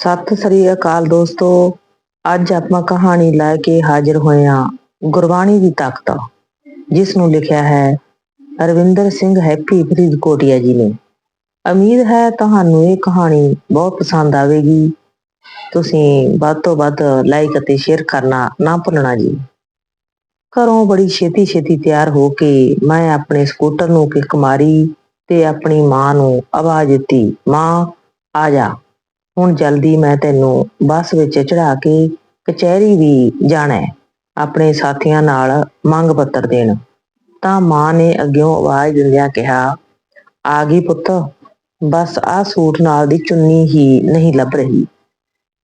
ਸਤਿ ਸ੍ਰੀ ਅਕਾਲ ਦੋਸਤੋ। ਅੱਜ ਆਪਾਂ ਕਹਾਣੀ ਲੈ ਕੇ ਹਾਜ਼ਰ ਹੋਏ ਹਾਂ ਗੁਰਬਾਣੀ ਦੀ ਤਾਕਤ, ਜਿਸ ਨੂੰ ਲਿਖਿਆ ਹੈ ਰਵਿੰਦਰ ਸਿੰਘ ਹੈਪੀ ਫਰੀਦਕੋਟੀਆ ਜੀ ਨੇ। ਉਮੀਦ ਹੈ ਤੁਹਾਨੂੰ ਇਹ ਕਹਾਣੀ ਬਹੁਤ ਪਸੰਦ ਆਵੇਗੀ। ਤੁਸੀਂ ਵੱਧ ਤੋਂ ਵੱਧ ਲਾਈਕ ਅਤੇ ਸ਼ੇਅਰ ਕਰਨਾ ਨਾ ਭੁੱਲਣਾ ਜੀ। ਘਰੋਂ ਬੜੀ ਛੇਤੀ ਛੇਤੀ ਤਿਆਰ ਹੋ ਕੇ ਮੈਂ ਆਪਣੇ ਸਕੂਟਰ ਨੂੰ ਕਿੱਕ ਮਾਰੀ ਤੇ ਆਪਣੀ ਮਾਂ ਨੂੰ ਆਵਾਜ਼ ਦਿੱਤੀ, ਮਾਂ, ਆ ਜਾ। ਹੁਣ ਜਲਦੀ ਮੈਂ ਤੈਨੂੰ ਬੱਸ ਵਿੱਚ ਚੜਾ ਕੇ ਕਚਹਿਰੀ ਵੀ ਜਾਣਾ ਹੈ, ਆਪਣੇ ਸਾਥੀਆਂ ਨਾਲ ਮੰਗ ਪੱਤਰ ਦੇਣ। ਤਾਂ ਮਾਂ ਨੇ ਅੱਗਿਓਂ ਆਵਾਜ਼ ਦਿੰਦਿਆਂ ਕਿਹਾ, ਆ ਗਈ ਪੁੱਤ, ਬਸ ਆਹ ਸੂਟ ਨਾਲ ਦੀ ਚੁੰਨੀ ਹੀ ਨਹੀਂ ਲੱਭ ਰਹੀ।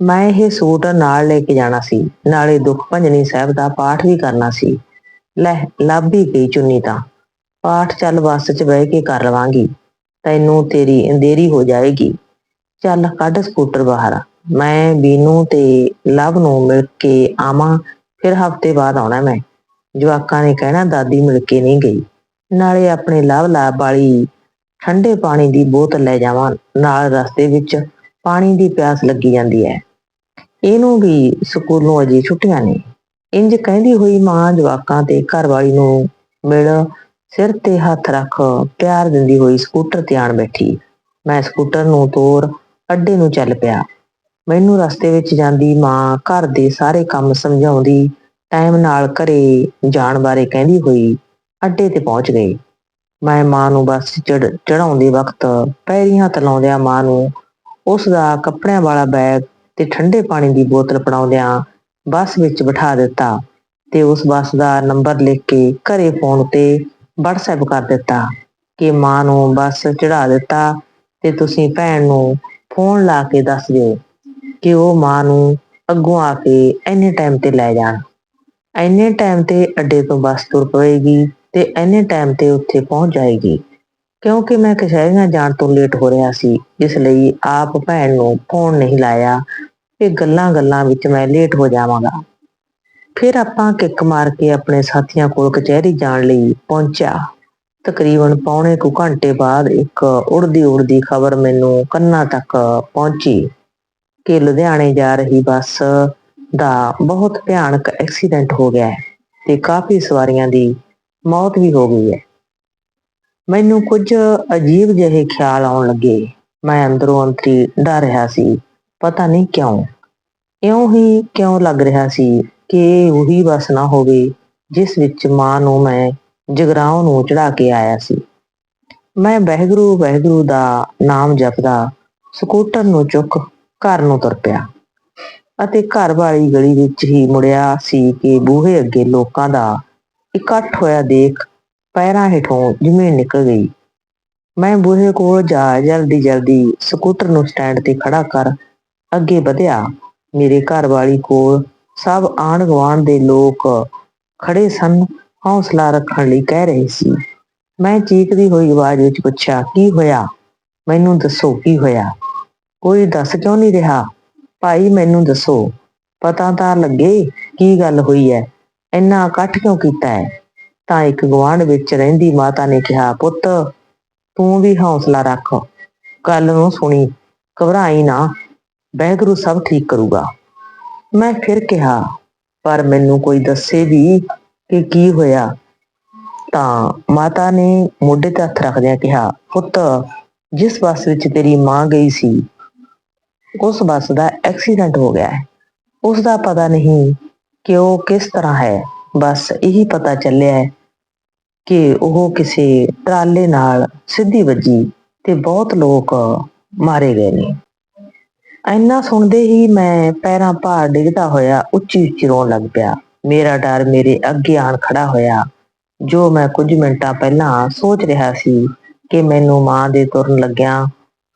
ਮੈਂ ਇਹ ਸੂਟ ਨਾਲ ਲੈ ਕੇ ਜਾਣਾ ਸੀ, ਨਾਲੇ ਦੁੱਖ ਭੰਜਨੀ ਸਾਹਿਬ ਦਾ ਪਾਠ ਵੀ ਕਰਨਾ ਸੀ। ਲੈ, ਲੱਭ ਹੀ ਗਈ ਚੁੰਨੀ ਤਾਂ। ਪਾਠ ਚੱਲ ਬੱਸ 'ਚ ਬਹਿ ਕੇ ਕਰ ਲਵਾਂਗੀ। ਤੈਨੂੰ ਤੇਰੀ ਅੰਧੇਰੀ ਹੋ ਜਾਏਗੀ। ਚੱਲ ਕੱਢ ਸਕੂਟਰ ਬਾਹਰ। ਮੈਂ, ਬੀਨੂ ਤੇ ਲਵ ਨੂੰ ਮਿਲ ਕੇ ਆਵਾਂ, ਫਿਰ ਹਫ਼ਤੇ ਬਾਅਦ ਆਉਣਾ ਮੈਂ। ਜਵਾਕਾਂ ਨੇ ਕਹਿਣਾ, ਦਾਦੀ ਮਿਲ ਕੇ ਨਹੀਂ ਗਈ। ਨਾਲੇ ਆਪਣੇ ਲਵ ਲਾਭ ਵਾਲੀ ਠੰਡੇ ਪਾਣੀ ਦੀ ਬੋਤਲ ਲੈ ਜਾਵਾਂ। ਨਾਲ ਰਸਤੇ ਵਿੱਚ ਪਾਣੀ ਦੀ ਪਿਆਸ ਲੱਗੀ ਜਾਂਦੀ ਹੈ। ਇਹਨੂੰ ਵੀ ਸਕੂਲੋਂ ਅਜੇ ਛੁੱਟੀਆਂ ਨੇ। ਇੰਜ ਕਹਿੰਦੀ ਹੋਈ ਮਾਂ ਜਵਾਕਾਂ ਤੇ ਘਰਵਾਲੀ ਨੂੰ ਮਿਲ ਸਿਰ ਤੇ ਹੱਥ ਰੱਖ ਪਿਆਰ ਦਿੰਦੀ ਹੋਈ ਸਕੂਟਰ ਤੇ ਆਣ ਬੈਠੀ। ਮੈਂ ਸਕੂਟਰ ਨੂੰ ਤੋਰ ਅੱਡੇ ਨੂੰ ਚੱਲ ਪਿਆ। ਮੈਨੂੰ ਰਸਤੇ ਵਿੱਚ ਜਾਂਦੀ ਮਾਂ ਘਰ ਦੇ ਸਾਰੇ ਕੰਮ ਸਮਝਾਉਂਦੀ ਟਾਈਮ ਨਾਲ ਘਰੇ ਜਾਣ ਬਾਰੇ ਕਹਿੰਦੀ ਹੋਈ ਅੱਡੇ ਤੇ ਪਹੁੰਚ ਗਈ। ਮੈਂ ਮਾਂ ਨੂੰ ਬੱਸ ਚੜਾਉਂਦੇ ਵਕਤ ਪੈਰੀਂ ਹੱਥ ਮਾਂ ਨੂੰ ਉਸ ਦਾ ਕੱਪੜਿਆਂ ਵਾਲਾ ਬੈਗ ਤੇ ਠੰਡੇ ਪਾਣੀ ਦੀ ਬੋਤਲ ਫੜਾਉਂਦਿਆਂ ਬੱਸ ਵਿੱਚ ਬਿਠਾ ਦਿੱਤਾ ਤੇ ਉਸ ਬੱਸ ਦਾ ਨੰਬਰ ਲਿਖ ਕੇ ਘਰੇ ਫੋਨ ਤੇ WhatsApp ਕਰ ਦਿੱਤਾ ਕਿ ਮਾਂ ਨੂੰ ਬੱਸ ਚੜਾ ਦਿੱਤਾ ਤੇ ਤੁਸੀਂ ਭੈਣ ਨੂੰ ਫੋਨ ਲਾ ਕੇ ਦੱਸ ਦਿਓ ਕਿ ਉਹ ਮਾਂ ਨੂੰ ਅੱਗੋਂ ਆ ਕੇ ਐਨੇ ਟਾਈਮ ਤੇ ਲੈ ਜਾਣ। ਐਨੇ ਟਾਈਮ ਤੇ ਅੱਡੇ ਤੋਂ ਬੱਸ ਤੁਰ ਪਵੇਗੀ ਤੇ ਐਨੇ ਟਾਈਮ ਤੇ ਉੱਥੇ ਪਹੁੰਚ ਜਾਏਗੀ। ਕਿਉਂਕਿ ਮੈਂ ਕਚਹਿਰੀਆਂ ਜਾਣ ਤੋਂ ਲੇਟ ਹੋ ਰਿਹਾ ਸੀ ਇਸ ਲਈ ਆਪ ਭੈਣ ਨੂੰ ਫੋਨ ਨਹੀਂ ਲਾਇਆ ਤੇ ਗੱਲਾਂ-ਗੱਲਾਂ ਵਿੱਚ ਮੈਂ ਲੇਟ ਹੋ ਜਾਵਾਂਗਾ। ਫਿਰ ਆਪਾਂ ਕਿੱਕ ਮਾਰ ਕੇ ਆਪਣੇ ਸਾਥੀਆਂ ਕੋਲ ਕਚਹਿਰੀ ਜਾਣ ਲਈ ਪਹੁੰਚਿਆ। ਤਕਰੀਬਨ ਪੌਣੇ ਕੁ ਘੰਟੇ ਬਾਅਦ ਇੱਕ ਉੜਦੀ ਉੜਦੀ ਖਬਰ ਮੈਨੂੰ ਕੰਨਾਂ ਤੱਕ ਪਹੁੰਚੀ ਕਿ ਲੁਧਿਆਣੇ ਜਾ ਰਹੀ ਬੱਸ ਦਾ ਬਹੁਤ ਭਿਆਨਕ ਐਕਸੀਡੈਂਟ ਹੋ ਗਿਆ ਹੈ ਤੇ ਕਾਫੀ ਸਵਾਰੀਆਂ ਦੀ ਮੌਤ ਵੀ ਹੋ ਗਈ ਹੈ। ਮੈਨੂੰ ਕੁਝ ਅਜੀਬ ਜਿਹੇ ਖਿਆਲ ਆਉਣ ਲੱਗੇ। ਮੈਂ ਅੰਦਰੋਂ ਅੰਤਰੀ ਡਰ ਰਿਹਾ ਸੀ। ਪਤਾ ਨਹੀਂ ਕਿਉਂ। ਇਉਂ ਹੀ ਕਿਉਂ ਲੱਗ ਰਿਹਾ ਸੀ ਕਿ ਉਹੀ ਬੱਸ ਨਾ ਹੋਵੇ ਜਿਸ ਵਿੱਚ ਮਾਂ ਨੂੰ ਮੈਂ ਜਗਰਾਉਂ ਨੂੰ ਚੜਾ ਕੇ ਆਇਆ ਸੀ। ਮੈਂ ਬਹਿਗਰੂ ਬਹਿਗਰੂ ਦਾ ਨਾਮ ਜਪਦਾ ਸਕੂਟਰ ਨੂੰ ਚੁੱਕ ਘਰ ਨੂੰ ਤੁਰ ਪਿਆ ਅਤੇ ਘਰ ਵਾਲੀ ਗਲੀ ਵਿੱਚ ਹੀ ਮੁੜਿਆ ਸੀ ਕਿ ਬੂਹੇ ਅੱਗੇ ਲੋਕਾਂ ਦਾ ਇਕੱਠ ਹੋਇਆ ਦੇਖ ਪੈਰਾਂ ਹੇਠੋਂ ਜ਼ਮੀਨ ਨਿਕਲ ਗਈ। ਮੈਂ ਬੂਹੇ ਕੋਲ ਜਾ ਜਲਦੀ ਜਲਦੀ ਸਕੂਟਰ ਨੂੰ ਸਟੈਂਡ ਤੇ ਖੜਾ ਕਰ ਅੱਗੇ ਵਧਿਆ। ਮੇਰੇ ਘਰ ਵਾਲੀ ਕੋਲ ਸਭ ਆਣ ਗਵਾਣ ਦੇ ਲੋਕ ਖੜੇ ਸਨ ਹੌਸਲਾ ਰੱਖਣ ਲਈ ਕਹਿ ਰਹੇ ਸੀ। ਮੈਂ ਚੀਕਦੀ ਹੋਈ ਆਵਾਜ਼ ਵਿੱਚ ਪੁੱਛਿਆ, ਕੀ ਹੋਇਆ? ਮੈਨੂੰ ਦੱਸੋ, ਕੀ ਹੋਇਆ? ਕੋਈ ਦੱਸ ਕਿਉਂ ਨਹੀਂ ਰਿਹਾ? ਭਾਈ, ਮੈਨੂੰ ਦੱਸੋ। ਪਤਾ ਤਾਂ ਲੱਗੇ ਕੀ ਗੱਲ ਹੋਈ ਹੈ ਇੰਨਾ ਇਕੱਠ ਕਿਉਂ ਕੀਤਾ ਹੈ ਤਾਂ ਇੱਕ ਗਵਾਂਢ ਵਿੱਚ ਰਹਿੰਦੀ ਮਾਤਾ ਨੇ ਕਿਹਾ, ਪੁੱਤ, ਤੂੰ ਵੀ ਹੌਸਲਾ ਰੱਖ। ਗੱਲ ਨੂੰ ਸੁਣੀ। ਘਬਰਾਈ ਨਾ। ਬਹਿਗੁਰੂ ਸਭ ਠੀਕ ਕਰੂਗਾ। ਮੈਂ ਫਿਰ ਕਿਹਾ, ਪਰ ਮੈਨੂੰ ਕੋਈ ਦੱਸੇ ਵੀ ਕਿ ਕੀ ਹੋਇਆ? ਤਾਂ ਮਾਤਾ ਨੇ ਮੋਢੇ ਤੇ ਹੱਥ ਰੱਖਦਿਆਂ ਕਿਹਾ, ਪੁੱਤ, ਜਿਸ ਬੱਸ ਵਿੱਚ ਤੇਰੀ ਮਾਂ ਗਈ ਸੀ, ਉਸ ਬੱਸ ਦਾ ਐਕਸੀਡੈਂਟ ਹੋ ਗਿਆ ਹੈ। ਉਸ ਦਾ ਪਤਾ ਨਹੀਂ ਕਿ ਉਹ ਕਿਸ ਤਰ੍ਹਾਂ ਹੈ। ਬਸ ਇਹੀ ਪਤਾ ਚੱਲਿਆ ਹੈ ਕਿ ਉਹ ਕਿਸੇ ਟਰਾਲੇ ਨਾਲ ਸਿੱਧੀ ਵੱਜੀ ਤੇ ਬਹੁਤ ਲੋਕ ਮਾਰੇ ਗਏ ਨੇ। ਇੰਨਾ ਸੁਣਦੇ ਹੀ ਮੈਂ ਪੈਰਾਂ ਭਾਰ ਡਿੱਗਦਾ ਹੋਇਆ ਉੱਚੀ ਉੱਚੀ ਰੋਣ ਲੱਗ ਪਿਆ। ਮੇਰਾ ਡਰ ਮੇਰੇ ਅੱਗੇ ਆਣ ਖੜਾ ਹੋਇਆ। ਜੋ ਮੈਂ ਕੁਝ ਮਿੰਟਾਂ ਪਹਿਲਾਂ ਸੋਚ ਰਿਹਾ ਸੀ ਕਿ ਮੈਨੂੰ ਮਾਂ ਦੇ ਤੁਰਨ ਲੱਗਿਆਂ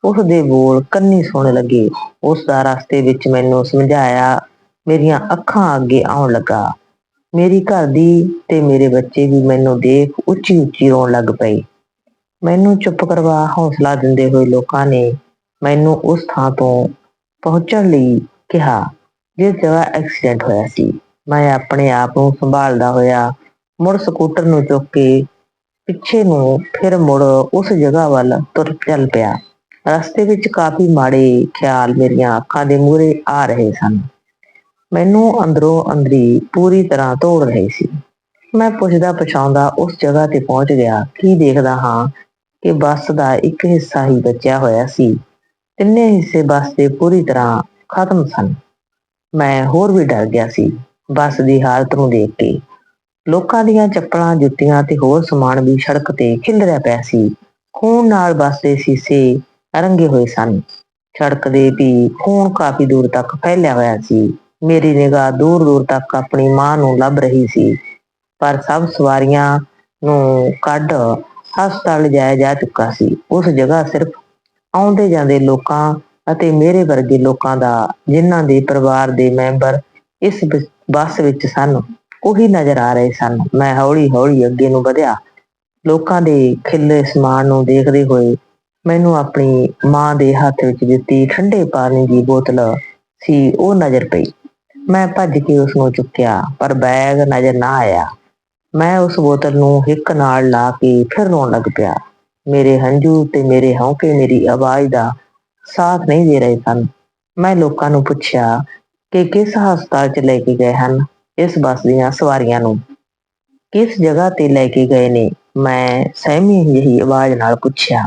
ਉਸ ਦੇ ਬੋਲ ਕੰਨੀ ਸੁਣ ਲੱਗੇ। ਉਸ ਦਾ ਰਸਤੇ ਵਿੱਚ ਮੈਨੂੰ ਸਮਝਾਇਆ, ਮੇਰੀਆਂ ਅੱਖਾਂ ਅੱਗੇ ਆਉਣ ਲੱਗਾ। ਮੇਰੀ ਘਰ ਦੀ ਤੇ ਮੇਰੇ ਬੱਚੇ ਵੀ ਮੈਨੂੰ ਦੇਖ ਉੱਚੀ ਉੱਚੀ ਰੋਣ ਲੱਗ ਪਏ। ਮੈਨੂੰ ਚੁੱਪ ਕਰਵਾ ਹੌਸਲਾ ਦਿੰਦੇ ਹੋਏ ਲੋਕਾਂ ਨੇ ਮੈਨੂੰ ਉਸ ਥਾਂ ਤੋਂ ਪਹੁੰਚਣ ਲਈ ਕਿਹਾ, ਜਿਸ ਜਗ੍ਹਾ ਐਕਸੀਡੈਂਟ ਹੋਇਆ ਸੀ। ਮੈਂ ਆਪਣੇ ਆਪ ਨੂੰ ਸੰਭਾਲਦਾ ਹੋਇਆ ਮੁੜ ਸਕੂਟਰ ਨੂੰ ਚੁੱਕ ਕੇ ਪਿੱਛੇ ਨੂੰ ਫਿਰ ਮੁੜ ਉਸ ਜਗ੍ਹਾ ਵੱਲ ਤੁਰ ਚੱਲ ਪਿਆ। ਰਸਤੇ ਵਿੱਚ ਕਾਫੀ ਮਾੜੇ ਖਿਆਲ ਮੇਰੀਆਂ ਅੱਖਾਂ ਦੇ ਮੂਹਰੇ ਆ ਰਹੇ ਸਨ। ਮੈਨੂੰ ਅੰਦਰੋਂ ਅੰਦਰੀ ਪੂਰੀ ਤਰ੍ਹਾਂ ਤੋੜ ਰਹੇ ਸੀ। ਮੈਂ ਪੁੱਛਦਾ ਪਛਾਉਂਦਾ ਉਸ ਜਗ੍ਹਾ ਤੇ ਪਹੁੰਚ ਗਿਆ। ਕੀ ਦੇਖਦਾ ਹਾਂ ਕਿ ਬੱਸ ਦਾ ਇੱਕ ਹਿੱਸਾ ਹੀ ਬਚਿਆ ਹੋਇਆ ਸੀ। ਤਿੰਨੇ ਹਿੱਸੇ ਬੱਸ ਦੇ ਪੂਰੀ ਤਰ੍ਹਾਂ ਖਤਮ ਸਨ। ਮੈਂ ਹੋਰ ਵੀ ਡਰ ਗਿਆ ਸੀ। ਬੱਸ ਦੀ ਹਾਲਤ ਨੂੰ ਦੇਖ ਕੇ। ਲੋਕਾਂ ਦੀਆਂ ਚੱਪਲਾਂ ਜੁੱਤੀਆਂ ਤੇ ਹੋਰ ਸਮਾਨ ਵੀ ਸੜਕ ਤੇ ਖਿਲਰਿਆ ਪਿਆ ਸੀ। ਖੂਨ ਨਾਲ ਬੱਸ ਦੇ ਸ਼ੀਸ਼ੇ ਰੰਗੇ ਹੋਏ ਸਨ। ਸੜਕ ਦੇ ਵੀ ਖੂਨ ਕਾਫੀ ਦੂਰ ਤੱਕ ਫੈਲਿਆ ਹੋਇਆ ਸੀ। ਮੇਰੀ ਨਿਗਾਹ ਦੂਰ ਦੂਰ ਤੱਕ ਆਪਣੀ ਮਾਂ ਨੂੰ ਲੱਭ ਰਹੀ ਸੀ। ਪਰ ਸਭ ਸਵਾਰੀਆਂ ਨੂੰ ਕੱਢ ਹਸਪਤਾਲ ਲਿਜਾਇਆ ਜਾ ਚੁੱਕਾ ਸੀ। ਉਸ ਜਗ੍ਹਾ ਸਿਰਫ ਆਉਂਦੇ ਜਾਂਦੇ ਲੋਕਾਂ ਅਤੇ ਮੇਰੇ ਵਰਗੇ ਲੋਕਾਂ ਦਾ, ਜਿਨ੍ਹਾਂ ਦੇ ਪਰਿਵਾਰ ਦੇ ਮੈਂਬਰ ਇਸ ਬੱਸ ਵਿੱਚ ਸਨ ਉਹੀ ਨਜ਼ਰ ਆ ਰਹੇ ਸਨ। ਮੈਂ ਹੌਲੀ ਹੌਲੀ ਅੱਗੇ ਨੂੰ ਵਧਿਆ। ਲੋਕਾਂ ਦੇ ਖਿੱਲੇ ਸਮਾਨ ਨੂੰ ਦੇਖਦੇ ਹੋਏ ਮੈਨੂੰ ਆਪਣੀ ਮਾਂ ਦੇ ਹੱਥ ਵਿੱਚ ਦਿੱਤੀ ਠੰਡੇ ਪਾਣੀ ਦੀ ਬੋਤਲ ਸੀ, ਉਹ ਨਜ਼ਰ ਪਈ। ਮੈਂ ਭੱਜ ਕੇ ਉਸ ਨੂੰ ਚੁੱਕਿਆ, ਪਰ ਬੈਗ ਨਜ਼ਰ ਨਾ ਆਇਆ। ਮੈਂ ਉਸ ਬੋਤਲ ਨੂੰ ਹਿੱਕ ਨਾਲ ਲਾ ਕੇ ਫਿਰ ਰੋਣ ਲੱਗ ਪਿਆ। ਮੇਰੇ ਹੰਝੂ ਤੇ ਮੇਰੇ ਹੌਂਕੇ ਮੇਰੀ ਆਵਾਜ਼ ਦਾ ਸਾਥ ਨਹੀਂ ਦੇ ਰਹੇ ਸਨ। ਮੈਂ ਲੋਕਾਂ ਨੂੰ ਪੁੱਛਿਆ ਕਿ ਕਿਸ ਹਸਪਤਾਲ 'ਚ ਲੈ ਕੇ ਗਏ ਹਨ, ਇਸ ਬੱਸ ਦੀਆਂ ਸਵਾਰੀਆਂ ਨੂੰ? ਕਿਸ ਜਗ੍ਹਾ ਤੇ ਲੈ ਕੇ ਗਏ ਨੇ? ਮੈਂ ਸਹਿਮੀ ਜਿਹੀ ਆਵਾਜ਼ ਨਾਲ ਪੁੱਛਿਆ।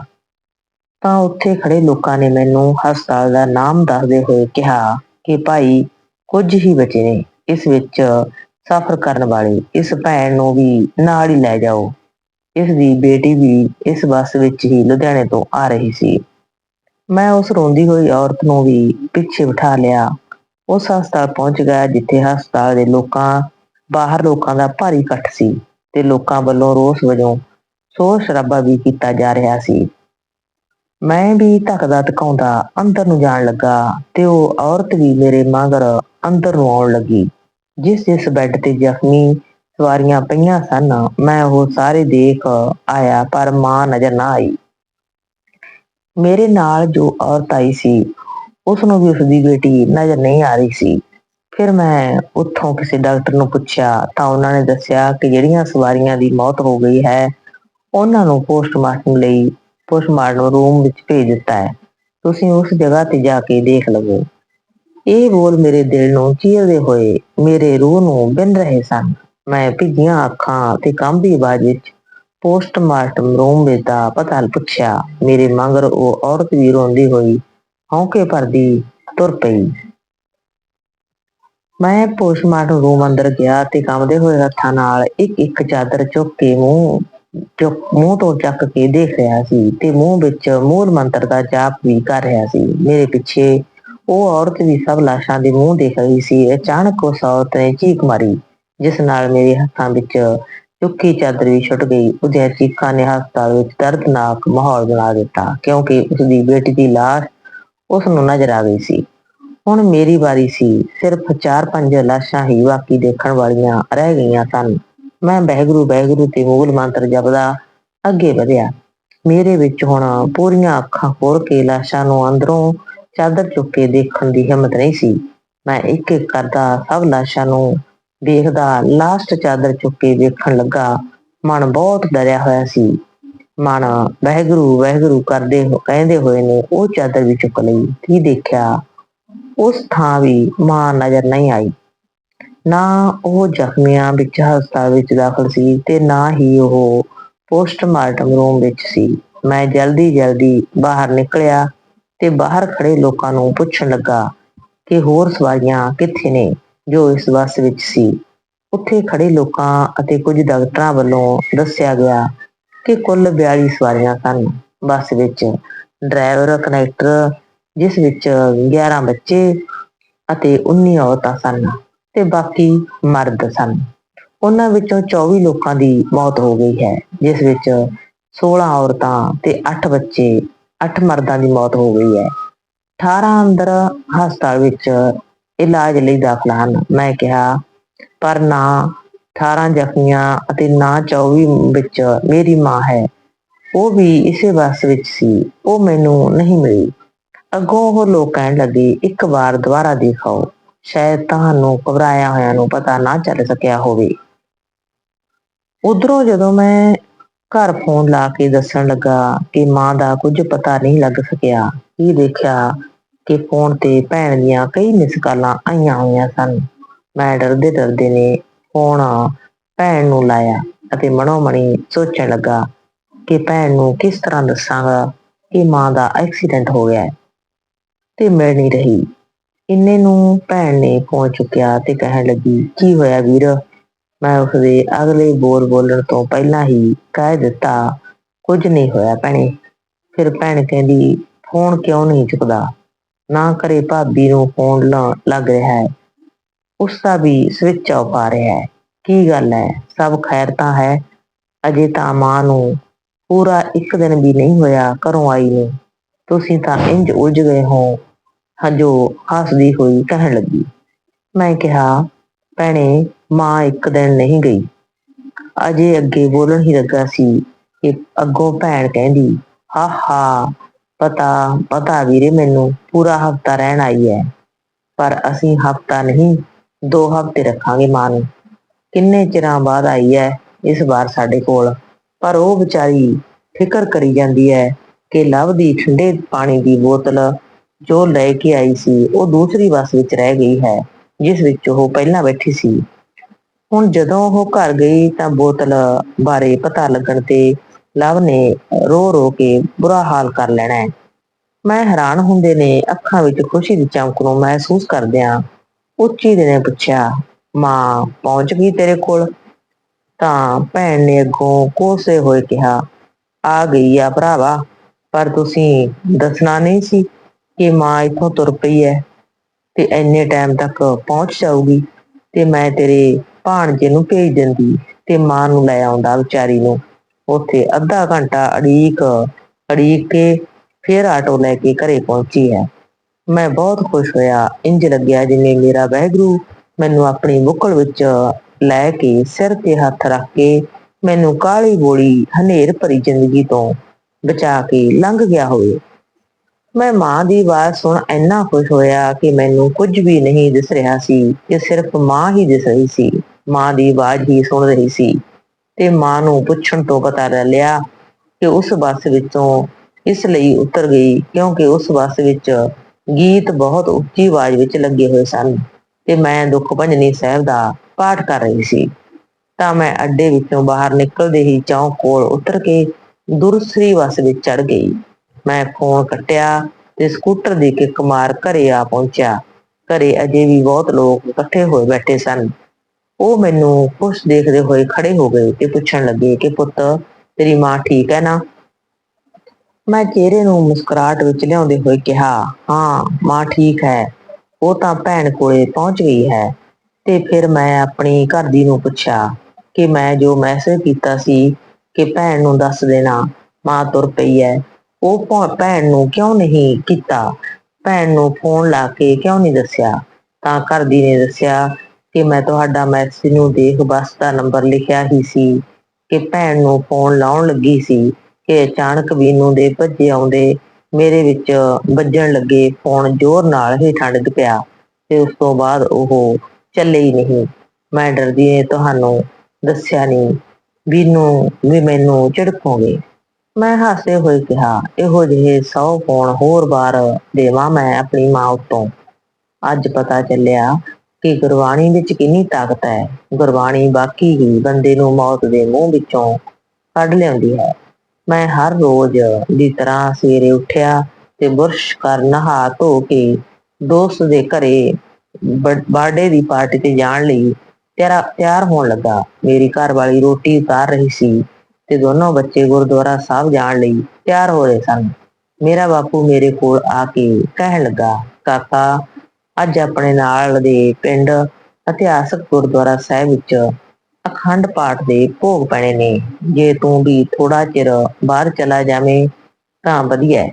ਤਾਂ ਉੱਥੇ ਖੜੇ ਲੋਕਾਂ ਨੇ ਮੈਨੂੰ ਹਸਪਤਾਲ ਦਾ ਨਾਮ ਦੱਸਦੇ ਹੋਏ ਕਿਹਾ ਕਿ ਭਾਈ, ਕੁਝ ਹੀ ਬਚੇ ਨੇ, ਇਸ ਵਿੱਚ ਸਫ਼ਰ ਕਰਨ ਵਾਲੇ, ਇਸ ਭੈਣ ਨੂੰ ਵੀ ਨਾਲ ਹੀ ਲੈ ਜਾਓ। ਇਸ ਦੀ ਬੇਟੀ ਵੀ ਇਸ ਬੱਸ ਵਿੱਚ ਹੀ ਲੁਧਿਆਣੇ ਤੋਂ ਆ ਰਹੀ ਸੀ। ਮੈਂ ਉਸ ਰੋਂਦੀ ਹੋਈ ਔਰਤ ਨੂੰ ਵੀ ਪਿੱਛੇ ਬਿਠਾ ਲਿਆ। ਉਸ ਹਸਪਤਾਲ ਪਹੁੰਚ ਗਿਆ ਜਿੱਥੇ ਹਸਪਤਾਲ ਦੇ ਲੋਕਾਂ, ਬਾਹਰ ਲੋਕਾਂ ਦਾ ਭਾਰੀ ਇਕੱਠ ਸੀ ਤੇ ਲੋਕਾਂ ਵੱਲੋਂ ਰੋਸ ਵਜੋਂ ਸ਼ੋਰ ਸ਼ਰਾਬਾ ਵੀ ਕੀਤਾ ਜਾ ਰਿਹਾ ਸੀ। ਮੈਂ ਵੀ ਧੱਕਦਾ ਧਕਾਉਂਦਾ ਅੰਦਰ ਨੂੰ ਜਾਣ ਲੱਗਾ ਤੇ ਉਹ ਔਰਤ ਵੀ ਮੇਰੇ ਮਗਰ ਅੰਦਰ ਨੂੰ ਆਉਣ ਲੱਗੀ। ਜਿਸ ਜਿਸ ਬੈੱਡ ਤੇ ਜ਼ਖਮੀ ਸਵਾਰੀਆਂ ਪਈਆਂ ਸਨ, ਮੈਂ ਉਹ ਸਾਰੇ ਦੇਖ ਆਇਆ ਪਰ ਮਾਂ ਨਜ਼ਰ ਨਾ ਆਈ। ਮੇਰੇ ਨਾਲ ਜੋ ਔਰਤ ਆਈ ਸੀ ਉਸ ਨੂੰ ਵੀ ਉਸ ਦੀ ਬੇਟੀ ਨਜ਼ਰ ਨਹੀਂ ਆ ਰਹੀ ਸੀ। ਫਿਰ ਮੈਂ ਉੱਥੋਂ ਕਿਸੇ ਡਾਕਟਰ ਨੂੰ ਪੁੱਛਿਆ, ਤਾਂ ਉਹਨਾਂ ਨੇ ਦੱਸਿਆ ਕਿ ਜਿਹੜੀਆਂ ਸਵਾਰੀਆਂ ਦੀ ਮੌਤ ਹੋ ਗਈ ਹੈ, ਉਹਨਾਂ ਨੂੰ ਪੋਸਟਮਾਰਟਮ ਲਈ ਪੋਸਟਮਾਰਟਮ ਰੂਮ ਵਿੱਚ ਭੇਜ ਦਿੱਤਾ ਹੈ। ਤੁਸੀਂ ਉਸ ਜਗ੍ਹਾ ਤੇ ਜਾ ਕੇ ਦੇਖ ਲਵੋ। ਇਹ ਬੋਲ ਮੇਰੇ ਦਿਲ ਨੂੰ ਚੀਰਦੇ ਹੋਏ ਮੇਰੇ ਰੂਹ ਨੂੰ ਬਿੰਨ ਰਹੇ ਸਨ। ਮੈਂ ਭਿੱਜੀਆਂ ਅੱਖਾਂ ਤੇ ਕੰਬੀ ਆਵਾਜ਼ ਪੋਸਟਮਾਰਟਮ ਰੂਮ ਵਿੱਚ ਦਾ ਪਤਾ ਪੁੱਛਿਆ, ਮੇਰੇ ਮਗਰ ਉਹ ਔਰਤ ਵੀ ਰੋਂਦੀ ਹੋਈ ਹੌਂਕੇ ਭਰਦੀ ਤੁਰ ਪਈ। ਮੈਂ ਪੋਸਟਮਾਰਟਮ ਰੂਮ ਅੰਦਰ ਗਿਆ ਤੇ ਕੰਬਦੇ ਹੋਏ ਹੱਥਾਂ ਨਾਲ ਇੱਕ ਇੱਕ ਚਾਦਰ ਚੁੱਕ ਕੇ ਮੂੰਹ ਚੁੱਕ ਮੂੰਹ ਤੋਂ ਚੱਕ ਕੇ ਦੇਖ ਰਿਹਾ ਸੀ ਤੇ ਮੂੰਹ ਵਿੱਚ ਮੂਲ ਮੰਤਰ ਦਾ ਜਾਪ ਵੀ ਕਰ ਰਿਹਾ ਸੀ। ਮੇਰੇ ਪਿੱਛੇ ਉਹ ਔਰਤ ਵੀ ਸਭ ਲਾਸ਼ਾਂ ਦੇ ਮੂੰਹ ਦੇਖ ਰਹੀ ਸੀ। ਅਚਾਨਕ ਉਸ ਔਰਤ ਨੇ ਚੀਕ ਮਾਰੀ, ਜਿਸ ਨਾਲ ਮੇਰੇ ਹੱਥਾਂ ਵਿੱਚ ਚੁੱਕੀ ਚਾਦਰ ਵੀ ਛੁੱਟ ਗਈ। ਉਹਦੀਆਂ ਚੀਕਾਂ ਨੇ ਹਸਪਤਾਲ ਵਿੱਚ ਦਰਦਨਾਕ ਮਾਹੌਲ ਬਣਾ ਦਿੱਤਾ, ਕਿਉਂਕਿ ਉਸ ਦੀ ਬੇਟੀ ਦੀ ਲਾਸ਼ ਉਸ ਨੂੰ ਨਜ਼ਰ ਆ ਗਈ ਸੀ। ਹੁਣ ਮੇਰੀ ਵਾਰੀ ਸੀ। ਸਿਰਫ 4-5 ਲਾਸ਼ਾਂ ਹੀ ਬਾਕੀ ਦੇਖਣ ਵਾਲੀਆਂ ਰਹਿ ਗਈਆਂ ਸਨ। ਮੈਂ ਬਹਿਗੁਰੂ ਬਹਿਗੁਰੂ ਤੇ ਮੂਲ ਮੰਤਰ ਜਪਦਾ ਅੱਗੇ ਵਧਿਆ। ਮੇਰੇ ਵਿੱਚ ਹੁਣ ਪੂਰੀਆਂ ਅੱਖਾਂ ਖੋਲ ਕੇ ਲਾਸ਼ਾਂ ਨੂੰ ਅੰਦਰੋਂ ਚਾਦਰ ਚੁੱਕ ਕੇ ਦੇਖਣ ਦੀ ਹਿੰਮਤ ਨਹੀਂ ਸੀ। ਮੈਂ ਇੱਕ ਇੱਕ ਕਰਦਾ ਸਭ ਲਾਸ਼ਾਂ ਨੂੰ ਦੇਖਦਾ, ਲਾਸਟ ਚਾਦਰ ਚੁੱਕ ਕੇ ਦੇਖਣ ਲੱਗਾ। ਮਨ ਬਹੁਤ ਡਰਿਆ ਹੋਇਆ ਸੀ। ਮਨ ਵਾਹਿਗੁਰੂ ਵਾਹਿਗੁਰੂ ਕਰਦੇ ਹੋ- ਕਹਿੰਦੇ ਹੋਏ ਨੇ, ਉਹ ਚਾਦਰ ਵੀ ਚੁੱਕ ਲਈ, ਕੀ ਦੇਖਿਆ? ਉਸ ਥਾਂ ਵੀ ਮਾਂ ਨਜ਼ਰ ਨਹੀਂ ਆਈ। ਨਾ ਉਹ ਜ਼ਖਮੀਆਂ ਵਿੱਚ, ਹਸਪਤਾਲ ਵਿੱਚ ਦਾਖਲ ਸੀ ਤੇ ਨਾ ਹੀ ਉਹ ਪੋਸਟਮਾਰਟਮ ਰੂਮ ਵਿੱਚ ਸੀ। ਮੈਂ ਜਲਦੀ ਜਲਦੀ ਬਾਹਰ ਨਿਕਲਿਆ ਤੇ ਬਾਹਰ ਖੜੇ ਲੋਕਾਂ ਨੂੰ ਪੁੱਛਣ ਲੱਗਾ ਕਿ ਹੋਰ ਸਵਾਰੀਆਂ ਕਿੱਥੇ ਨੇ ਜੋ ਇਸ ਬੱਸ ਵਿੱਚ ਸੀ। ਉੱਥੇ ਖੜੇ ਲੋਕਾਂ ਅਤੇ ਕੁਝ ਡਾਕਟਰਾਂ ਵੱਲੋਂ ਦੱਸਿਆ ਗਿਆ ਕਿ ਕੁੱਲ 42 ਸਵਾਰੀਆਂ ਸਨ। ਬੱਸ ਵਿੱਚ ਡਰਾਈਵਰ ਕਨੈਕਟਰ ਜਿਸ ਵਿੱਚ 11 ਬੱਚੇ ਅਤੇ 19 ਔਰਤਾਂ ਸਨ ਤੇ ਬਾਕੀ ਮਰਦ ਸਨ। ਉਹਨਾਂ ਵਿੱਚੋਂ 24 ਲੋਕਾਂ ਦੀ ਮੌਤ ਹੋ ਗਈ ਹੈ, ਜਿਸ ਵਿੱਚ 16 ਔਰਤਾਂ ਤੇ 8 ਬੱਚੇ 8 ਮਰਦਾਂ ਦੀ ਮੌਤ ਹੋ ਗਈ ਹੈ। 18 ਅੰਦਰ ਹਸਪਤਾਲ ਵਿੱਚ ਇਲਾਜ ਲਈ ਦਾਖਲ ਹਨ। ਮੈਂ ਕਿਹਾ, ਪਰ ਨਾ 18 ਜ਼ਖਮੀਆਂ ਅਤੇ ਨਾ 24 ਵਿੱਚ ਮੇਰੀ ਮਾਂ ਹੈ। ਉਹ ਵੀ ਇਸੇ ਬੱਸ ਵਿੱਚ ਸੀ। ਉਹ ਮੈਨੂੰ ਨਹੀਂ ਮਿਲੀ। ਅੱਗੋਂ ਉਹ ਲੋਕ ਕਹਿਣ ਲੱਗੇ, ਇੱਕ ਵਾਰ ਦੁਬਾਰਾ ਦਿਖਾਓ। ਸ਼ਾਇਦ ਤੁਹਾਨੂੰ ਘਬਰਾਇਆ ਹੋਇਆਂ ਨੂੰ ਪਤਾ ਨਾ ਚੱਲ ਸਕਿਆ ਹੋਵੇ। ਉਧਰੋਂ ਜਦੋਂ ਮੈਂ ਘਰ ਫੋਨ ਲਾ ਕੇ ਦੱਸਣ ਲੱਗਾ ਕਿ ਮਾਂ ਦਾ ਕੁਝ ਪਤਾ ਨਹੀਂ ਲੱਗ ਸਕਿਆ ਕੀ ਦੇਖਿਆ ਕਿ ਫੋਨ ਤੇ ਭੈਣ ਦੀਆਂ ਕਈ ਮਿਸ ਕਾਲਾਂ ਆਈਆਂ ਹੋਈਆਂ ਸਨ। ਮੈਂ ਡਰਦੇ ਡਰਦੇ ਨੇ ਫੋਨ ਭੈਣ ਨੂੰ ਲਾਇਆ ਅਤੇ ਮਨੋ ਮਣੀ ਸੋਚਣ ਲੱਗਾ ਕਿ ਭੈਣ ਨੂੰ ਕਿਸ ਤਰ੍ਹਾਂ ਦੱਸਾਂਗਾ ਕਿ ਮਾਂ ਦਾ ਐਕਸੀਡੈਂਟ ਹੋ ਗਿਆ ਤੇ ਮਿਲ ਨਹੀਂ ਰਹੀ। ਇੰਨੇ ਨੂੰ ਭੈਣ ਨੇ ਫੋਨ ਚੁੱਕਿਆ ਤੇ ਕਹਿਣ ਲੱਗੀ, ਕੀ ਹੋਇਆ ਵੀਰ? ਮੈਂ ਉਸਦੇ ਅਗਲੇ ਬੋਲ ਬੋਲਣ ਤੋਂ ਪਹਿਲਾਂ ਹੀ ਕਹਿ ਦਿੱਤਾ, ਕੁਝ ਨਹੀਂ ਹੋਇਆ ਭੈਣੇ। ਫਿਰ ਭੈਣ ਕਹਿੰਦੀ, ਫੋਨ ਕਿਉਂ ਨਹੀਂ ਚੁੱਕਦਾ? ਨਾ ਕਰੇ ਭਾਬੀ ਨੂੰ ਫੋਨ ਲਾ- ਲੱਗ ਰਿਹਾ ਹੈ। ਉਸਦਾ ਵੀ ਸਵਿਚ ਆਫ ਆ ਰਿਹਾ ਹੈ। ਕੀ ਗੱਲ ਹੈ? ਸਭ ਖੈਰ ਤਾਂ ਹੈ। ਅਜੇ ਤਾਂ ਮਾਂ ਨੂੰ ਪੂਰਾ ਇੱਕ ਦਿਨ ਵੀ ਨਹੀਂ ਹੋਇਆ ਘਰੋਂ ਆਈ ਨੂੰ। ਤੁਸੀਂ ਤਾਂ ਇੰਜ ਉਲਝ ਗਏ ਹੋ। ਹਜੋ ਹੱਸਦੀ ਹੋਈ ਕਹਿਣ ਲੱਗੀ। ਮੈਂ ਕਿਹਾ, ਭੈਣੇ, ਮਾਂ ਇੱਕ ਦਿਨ ਨਹੀਂ ਗਈ। ਅਜੇ ਅੱਗੇ ਬੋਲਣ ਹੀ ਲੱਗਾ ਸੀ ਕਿ ਅੱਗੋਂ ਭੈਣ ਕਹਿੰਦੀ ਹਾ ਹਾ ਪਤਾ ਪਤਾ ਵੀਰੇ ਮੈਨੂੰ, ਪੂਰਾ ਹਫਤਾ ਰਹਿਣ ਆਈ ਹੈ। ਪਰ ਅਸੀਂ ਹਫਤਾ ਨਹੀਂ ਦੋ ਹਫ਼ਤੇ ਰੱਖਾਂਗੇ ਮਾਂ ਨੂੰ। ਕਿੰਨੇ ਚਿਰਾਂ ਬਾਅਦ ਆਈ ਹੈ ਇਸ ਵਾਰ ਸਾਡੇ ਕੋਲ। ਪਰ ਉਹ ਵਿਚਾਰੀ ਫਿਕਰ ਕਰੀ ਜਾਂਦੀ ਹੈ ਕਿ ਲਵ ਦੀ ਠੰਡੇ ਪਾਣੀ ਦੀ ਬੋਤਲ ਜੋ ਲੈ ਕੇ ਆਈ ਸੀ, ਉਹ ਦੂਸਰੀ ਬੱਸ ਵਿੱਚ ਰਹਿ ਗਈ ਹੈ, ਜਿਸ ਵਿੱਚ ਉਹ ਪਹਿਲਾਂ ਬੈਠੀ ਸੀ। ਹੁਣ ਜਦੋਂ ਉਹ ਘਰ ਗਈ ਤਾਂ ਬੋਤਲ ਬਾਰੇ ਪਤਾ ਲੱਗਣ ਤੇ ਲਵ ਨੇ ਰੋ ਰੋ ਕੇ ਬੁਰਾ ਹਾਲ ਕਰ ਲੈਣਾ ਹੈ। ਮੈਂ ਹੈਰਾਨ ਹੁੰਦੇ ਨੇ ਅੱਖਾਂ ਵਿੱਚ ਖੁਸ਼ੀ ਦੀ ਚਮਕ ਨੂੰ ਮਹਿਸੂਸ ਕਰਦਿਆਂ ਉੱਚੀ ਦੇ ਨੇ ਪੁੱਛਿਆ, ਮਾਂ, ਪਹੁੰਚ ਗਈ ਤੇਰੇ ਕੋਲ? ਤਾਂ ਭੈਣ ਨੇ ਅੱਗੋਂ ਕੋਸੇ ਹੋਏ ਕਿਹਾ, ਆ ਗਈ ਆ ਭਰਾਵਾ, ਪਰ ਤੁਸੀਂ ਦੱਸਣਾ ਨਹੀਂ ਸੀ ਕਿ ਮਾਂ ਇੱਥੋਂ ਤੁਰ ਪਈ ਹੈ ਤੇ ਇੰਨੇ ਟਾਈਮ ਤੱਕ ਪਹੁੰਚ ਜਾਊਗੀ ਤੇ ਮੈਂ ਤੇਰੇ ਭਾਣਜੇ ਨੂੰ ਭੇਜ ਦਿੰਦੀ ਤੇ ਮਾਂ ਨੂੰ ਲੈ ਆਉਂਦਾ ਵਿਚਾਰੀ ਨੂੰ। ਉੱਥੇ ਅੱਧਾ ਘੰਟਾ ਅੜੀਕ ਅੜੀਕ ਕੇ ਫਿਰ ਆਟੋ ਲੈ ਕੇ ਘਰੇ ਪਹੁੰਚੀ ਹੈ ਮੈਂ ਬਹੁਤ ਖੁਸ਼ ਹੋਇਆ। ਇੰਜ ਲੱਗਿਆ ਜਿਵੇਂ ਮੇਰਾ ਵਾਹਿਗੁਰੂ ਮੈਨੂੰ ਆਪਣੀ ਬੁੱਕਲ ਵਿੱਚ ਲੈ ਕੇ ਸਿਰ ਤੇ ਹੱਥ ਰੱਖ ਕੇ ਮੈਨੂੰ ਕਾਲੀ ਬੋਲੀ ਹਨੇਰ ਭਰੀ ਜ਼ਿੰਦਗੀ ਤੋਂ ਬਚਾ ਕੇ ਲੰਘ ਗਿਆ ਹੋਵੇ। ਮੈਂ ਮਾਂ ਦੀ ਆਵਾਜ਼ ਸੁਣ ਇੰਨਾ ਖੁਸ਼ ਹੋਇਆ ਕਿ ਮੈਨੂੰ ਕੁਝ ਵੀ ਨਹੀਂ ਦਿਸ ਰਿਹਾ ਸੀ, ਕਿ ਸਿਰਫ ਮਾਂ ਹੀ ਦਿਸ ਰਹੀ ਸੀ। ਮਾਂ ਦੀ ਆਵਾਜ਼ ਹੀ ਸੁਣ ਰਹੀ ਸੀ ਤੇ ਮਾਂ ਨੂੰ ਪੁੱਛਣ ਤੋਂ ਪਤਾ ਲਿਆ ਕਿ ਉਸ ਬੱਸ ਵਿੱਚੋਂ ਇਸ ਲਈ ਉਤਰ ਗਈ, ਕਿਉਂਕਿ ਉਸ ਬੱਸ ਵਿੱਚ ਗੀਤ ਬਹੁਤ ਉੱਚੀ ਆਵਾਜ਼ ਵਿੱਚ ਲੱਗੇ ਹੋਏ ਸਨ ਤੇ ਮੈਂ ਦੁੱਖ ਭੰਜਨੀ ਸਾਹਿਬ ਦਾ ਪਾਠ ਕਰ ਰਹੀ ਸੀ। ਤਾਂ ਮੈਂ ਅੱਡੇ ਵਿੱਚੋਂ ਬਾਹਰ ਨਿਕਲਦੇ ਹੀ ਚੌਂਕ ਕੋਲ ਉਤਰ ਕੇ ਦੁਰਸਰੀ ਬੱਸ ਵਿੱਚ ਚੜ ਗਈ। ਮੈਂ ਫੋਨ ਕੱਟਿਆ ਤੇ ਸਕੂਟਰ ਦੀ ਕਿੱਕ ਮਾਰ ਘਰੇ ਆ ਪਹੁੰਚਿਆ। ਘਰੇ ਅਜੇ ਵੀ ਬਹੁਤ ਲੋਕ ਇਕੱਠੇ ਹੋਏ ਬੈਠੇ ਸਨ। ਉਹ ਮੈਨੂੰ ਖੁਸ਼ ਦੇਖਦੇ ਹੋਏ ਖੜੇ ਹੋ ਗਏ ਤੇ ਪੁੱਛਣ ਲੱਗੇ ਕਿ ਪੁੱਤ, ਤੇਰੀ ਮਾਂ ਠੀਕ ਹੈ ਨਾ? ਮੈਂ ਚਿਹਰੇ ਨੂੰ ਮੁਸਕਰਾਹਟ ਵਿੱਚ ਲਿਆਉਂਦੇ ਹੋਏ ਕਿਹਾ, ਹਾਂ, ਮਾਂ ਠੀਕ ਹੈ, ਉਹ ਤਾਂ ਭੈਣ ਕੋਲੇ ਪਹੁੰਚ ਗਈ ਹੈ। ਤੇ ਫਿਰ ਮੈਂ ਆਪਣੀ ਘਰ ਦੀ ਨੂੰ ਪੁੱਛਿਆ ਕਿ ਮੈਂ ਜੋ ਮੈਸੇਜ ਕੀਤਾ ਸੀ ਕਿ ਭੈਣ ਨੂੰ ਦੱਸ ਦੇਣਾ, ਮਾਂ ਤੁਰ ਪਈ ਹੈ। ਉਹ ਭੈਣ ਨੂੰ ਕਿਉਂ ਨਹੀਂ ਕੀਤਾ? ਭੈਣ ਨੂੰ ਫੋਨ ਲਾ ਕੇ ਕਿਉਂ ਨਹੀਂ ਦੱਸਿਆ? ਤਾਂ ਘਰ ਦੀ ਨੇ ਦੱਸਿਆ ਕਿ ਮੈਂ ਤੁਹਾਡਾ ਮੈਸੇਜ ਨੂੰ ਦੇਖ ਬੱਸ ਦਾ ਨੰਬਰ ਲਿਖਿਆ ਹੀ ਸੀ ਕਿ ਭੈਣ ਨੂੰ ਫੋਨ ਲਾਉਣ ਲੱਗੀ ਸੀ। ਕਿ ਅਚਾਨਕ ਵੀਨੂ ਦੇ ਭੱਜੇ ਆਉਂਦੇ ਮੇਰੇ ਵਿੱਚ ਵੱਜਣ ਲੱਗੇ ਫੋਨ ਜ਼ੋਰ ਨਾਲ ਹੀ ਠੰਡ ਪਿਆ ਤੇ ਉਸ ਤੋਂ ਬਾਅਦ ਉਹ ਚੱਲੇ ਹੀ ਨਹੀਂ। ਮੈਂ ਡਰਦੀ ਨੇ ਤੁਹਾਨੂੰ ਦੱਸਿਆ ਨਹੀਂ। ਵੀਨੂ ਵੀ ਮੈਨੂੰ ਝਿੜਕੋਗੇ। ਮੈਂ ਹਾਸੇ ਹੋਏ ਕਿਹਾ, ਇਹੋ ਜਿਹੇ 100 ਫੋਨ ਹੋਰ ਵਾਰ ਦੇਵਾਂ ਮੈਂ ਆਪਣੀ ਮਾਂ ਉੱਤੋਂ। ਅੱਜ ਪਤਾ ਚੱਲਿਆ ਕਿ ਗੁਰਬਾਣੀ ਵਿੱਚ ਕਿੰਨੀ ਤਾਕਤ ਹੈ। ਗੁਰਬਾਣੀ ਬਾਕੀ ਹੀ ਬੰਦੇ ਨੂੰ ਮੌਤ ਦੇ ਮੂੰਹ ਵਿੱਚੋਂ ਕੱਢ ਲਿਆਉਂਦੀ ਹੈ। ਮੈਂ ਹਰ ਰੋਜ਼ ਦੀ ਤਰ੍ਹਾਂ ਸਵੇਰੇ ਉੱਠਿਆ ਤੇ ਬੁਰਸ਼ ਕਰ ਨਹਾ ਧੋ ਕੇ ਦੋਸਤ ਦੇ ਘਰੇ ਬਰਥਡੇ ਦੀ ਪਾਰਟੀ ਤੇ ਜਾਣ ਲਈ ਤਿਆਰ ਤਿਆਰ ਹੋਣ ਲੱਗਾ। ਮੇਰੀ ਘਰ ਵਾਲੀ ਰੋਟੀ ਉਤਾਰ ਰਹੀ ਸੀ ਤੇ ਦੋਨੋਂ ਬੱਚੇ ਗੁਰਦੁਆਰਾ ਸਾਹਿਬ ਜਾਣ ਲਈ ਤਿਆਰ ਹੋ ਰਹੇ ਸਨ। ਮੇਰਾ ਬਾਪੂ ਮੇਰੇ ਕੋਲ ਆ ਕੇ ਕਹਿਣ ਲੱਗਾ, ਕਾਕਾ, ਅੱਜ ਆਪਣੇ ਨਾਲ ਦੇ ਪਿੰਡ ਇਤਿਹਾਸਕ ਗੁਰਦੁਆਰਾ ਸਾਹਿਬ ਵਿੱਚ ਅਖੰਡ ਪਾਠ ਦੇ ਭੋਗ ਪੈਣੇ ਨੇ। ਜੇ ਤੂੰ ਵੀ ਥੋੜਾ ਚਿਰ ਬਾਹਰ ਚਲਾ ਜਾਵੇਂ ਤਾਂ ਵਧੀਆ